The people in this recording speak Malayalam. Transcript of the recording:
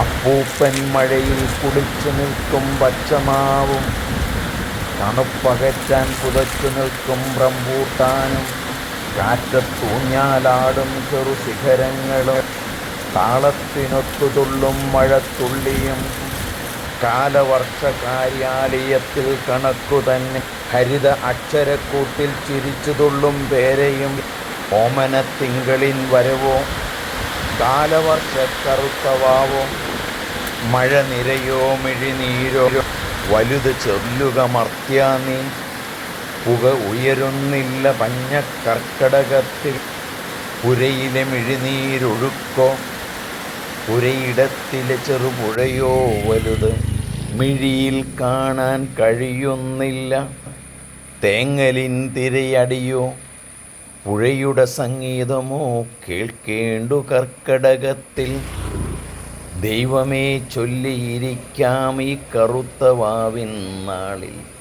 അപ്പൂപ്പൻ മഴയിൽ കുളിച്ചു നിൽക്കും പച്ചമാവും. തണുപ്പകറ്റാൻ പുതച്ചു നിൽക്കും റംബൂട്ടാനും. കാറ്റത്തൂഞ്ഞാലാടും ചെറു ശിഖരങ്ങളും. താളത്തിനൊത്തു തുള്ളും മഴത്തുള്ളിയും. കാലവർഷ കാര്യാലയത്തിൽ കണക്കു തന്നെ ഹരിത അക്ഷരക്കൂട്ടിൽ ചിരിച്ചു തുള്ളും പേരെയും. ഓമനത്തിങ്കളിൻ വരവോ? കാലവർഷ കറുത്തവാവോ മഴ നിരയോ മിഴിനീരോ വലുത് ചൊല്ലുക മർത്യാനീ പുക ഉയരുന്നില്ല പഞ്ഞ കർക്കടകത്തിൽ. പുരയിലെ മിഴിനീരൊഴുക്കോ പുരയിടത്തിലെ ചെറുപുഴയോ വലുത് മിഴിയിൽ കാണാൻ കഴിയുന്നില്ല. തേങ്ങലിൻ തിരയടിയോ പുഴയുടെ സംഗീതമോ കേൾക്കേണ്ടു കർക്കടകത്തിൽ. ദൈവമേ ചൊല്ലിയിരിക്കാം ഈ കറുത്ത വാവിൻ നാളിൽ.